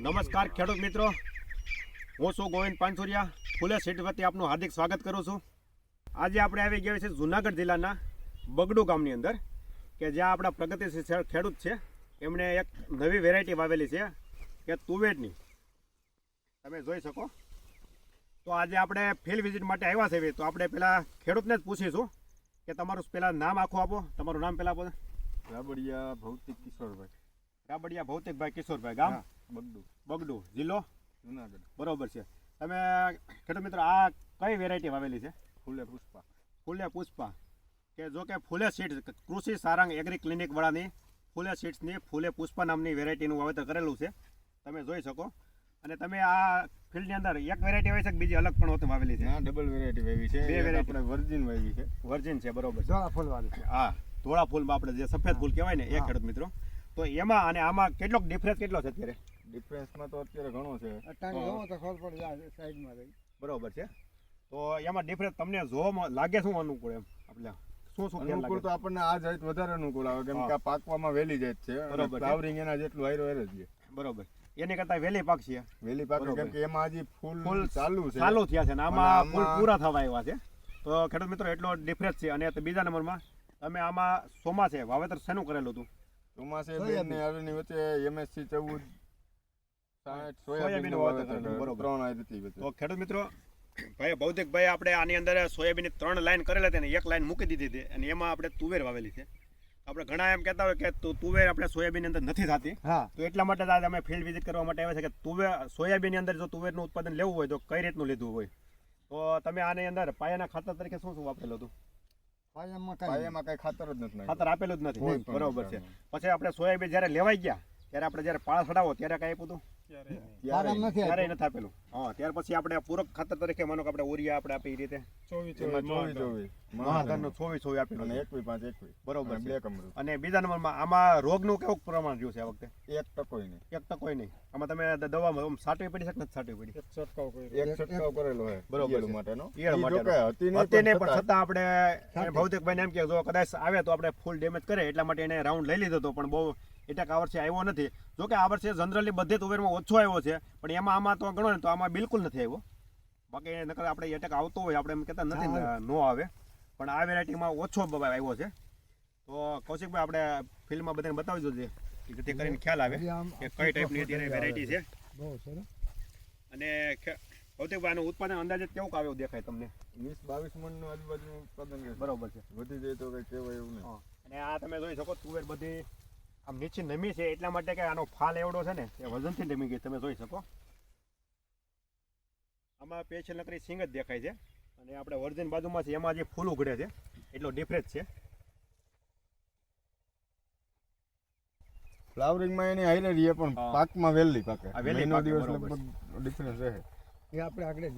નમસ્કાર ખેડૂત મિત્રો. હું છું ગોવિંદ પાનસુરિયા. ફૂલે સીટ વતી આપનું હાર્દિક સ્વાગત કરું છું. આજે આપણે આવી ગયા છે જુનાગઢ જિલ્લાના બગડુ ગામની અંદર કે જ્યાં આપણા પ્રગતિશીલ ખેડૂત છે. એમણે એક નવી વેરાયટી વાવેલી છે કે તુવેરની. તમે જોઈ શકો. તો આજે આપણે ફિલ્ડ વિઝિટ માટે આવ્યા છે તો આપણે પેલા ખેડૂતને જ પૂછીશું કે તમારું પેલા નામ આખું આપો. તમારું નામ પેલા આપો. રાબડિયા ભૌતિક કિશોરભાઈ. રાબડિયા ભૌતિકભાઈ કિશોરભાઈ ગામ? બગડુ બગડો જિલ્લો જુનાગઢ બરોબર છે. તમે ખેડૂત મિત્રો આ કઈ વેરાયટી વાવેલી છે? ફૂલે પુષ્પા. ફૂલે પુષ્પા. કે જો કે ફૂલે સીડ્સ કૃષિ સારંગ એગ્રી ક્લિનિક વાળાની ફૂલે સીડ્સની ફૂલે પુષ્પા નામની વેરાયટીનું વાવેતર કરેલું છે. તમે જોઈ શકો. અને તમે આ ફિલ્ડની અંદર એક વેરાયટી હોય છે કે બીજી અલગ પણ હોતી વાવેલી છે? હા ડબલ વેરાયટી વાવી છે. બે વેરાયટી આપણે વર્જિન વાવી છે. વર્જિન છે બરોબર ધોળા ફૂલ વાવી છે. હા ધોળા ફૂલમાં આપણે જે સફેદ ફૂલ કહેવાય ને એ. ખેડૂત મિત્રો. તો એમાં અને આમાં કેટલોક ડિફરન્સ કેટલો છે અત્યારે? ડિફરન્સમાં તો અત્યારે ઘણો છે. અટાણે જોવો તો ખબર પડી જાય સાઈડમાં રહી. બરોબર છે. તો એમાં ડિફરન્સ તમને જોવામાં લાગે શું અનુકૂળ એમ? આપણે શું શું અનુકૂળ તો આપણને આ જાત વધારે અનુકૂળ આવે કેમ કે. આ પાકવામાં વહેલી જાત છે. બરોબર ફ્લાવરિંગ એના જેટલું હાયરો હાયર જ બરોબર. એની કરતા વેલી પાક છે. વેલી પાક. કેમ કે એમાં હજી ફૂલ ફૂલ ચાલુ છે. ચાલુ થયા છે અને આમાં ફૂલ પૂરા થવા આવ્યા છે. તો ખેડૂત મિત્રો એટલો ડિફરન્સ છે. અને બીજા નંબરમાં તમે આમાં ચોમાસે વાવેતર શેનું કરેલું હતું? ચોમાસે. ને વચ્ચે એમએસસી ચૌદ તો ખેડૂત મિત્રો ભાઈ ભૌતિકભાઈ આપણે આની અંદર સોયાબીનની ત્રણ લાઈન કરેલા હતી ને એક લાઈન મૂકી દીધી હતી અને એમાં આપણે તુવેર વાવેલી છે. આપણે ઘણા એમ કહેતા હોય કે તુવેર આપણે સોયાબીન અંદર નથી થતી. તો એટલા માટે અમે ફિલ્ડ વિઝિટ કરવા માટે આવ્યા છે કે તુવેર સોયાબીનની અંદર જો તુવેરનું ઉત્પાદન લેવું હોય તો કઈ રીતનું લીધું હોય? તો તમે આની અંદર પાયાના ખાતર તરીકે શું શું વાપરેલું હતું? પાયામાં કઈ? ખાતર જ નથી ખાતર આપેલું જ નથી. બરોબર છે. પછી આપણે સોયાબીન જ્યારે લેવાઈ ગયા ત્યારે આપણે જ્યારે પાળ ચડાવો ત્યારે કઈ આપ્યું હતું? પાયામાં નથી ત્યારે આપ્યું. નથી આપેલું. હા ત્યાર પછી આપણે પૂરક ખાતર તરીકે માનો કે આપણે ઉરિયા આપણે આપી રીતે. ચોવીસ ચોવીસ મહાધનનું ચોવીસ ચોવીસ. આપેલું અને છે. પાંચ એકવી બરોબર બે કમરું. અને બીજા નંબરમાં આમાં રોગનું કેવું પ્રમાણ રહ્યું છે આ વખતે? એક ટકોય નહીં. એક તો નહીં. આમાં તમે દવા સાટવી પડી છે નથી સાટવી પડી? એક છંટકાવ કરેલો હે બરોબર માટેનો. ઈયળ. કે હતી નહીં પણ પણ છતાં છતાં આપણે સાટી. ભૌતિકભાઈને એમ કે જો કદાચ આવે તો આપણે ફૂલ ડેમેજ કરે એટલા માટે એને રાઉન્ડ લઈ લીધો હતો પણ બહુ એટેક આ વર્ષે આવ્યો નથી. જો કે આ વર્ષે જનરલી બધે તુવેરમાં ઓછો આવ્યો છે પણ એમાં આમાં તો ગણો ને તો આમાં બિલકુલ નથી આવ્યો. બાકી નકર આપણે એટેક આવતો હોય આપણે એમ કહેતા નથી ન આવે. પણ આ વેરાયટીમાં ઓછો આવ્યો છે. તો કૌશિકભાઈ આપણે ફિલ્મમાં બધાને બતાવી દો કે જેથી કરીને ખ્યાલ આવે કે કઈ ટાઈપની અત્યારે વેરાયટી છે. બહુ સરસ. અને ભૌતિકભાઈ આનું ઉત્પાદન અંદાજે કેવું આવ્યું દેખાય તમને? વીસ બાવીસ મણનું આજુબાજુનું ઉત્પાદન. બરોબર છે. વધી જાય તો કઈ કહેવાય એવું નહીં. અને આ તમે જોઈ શકો તુવેર બધી આમ નીચે નમી છે એટલા માટે કે આનો ફાલ એવડો છે ને એ વજનથી નમી ગઈ તમે જોઈ શકો. આમાં પેશલ નકરી સિંગ જ દેખાય છે. અને આપણે વર્જન બાજુમાં છે એમાં જે ફૂલ ઉઘડે છે એટલો ડિફરન્સ છે. ફ્લાવરિંગમાં એની હાઈરે રહીએ પણ પાકમાં વહેલી પાકે. આ વહેલી મહિનો પાકે, દિવસ બરોબર. લગભગ ડિફરન્સ રહે. એ આપણે આગળ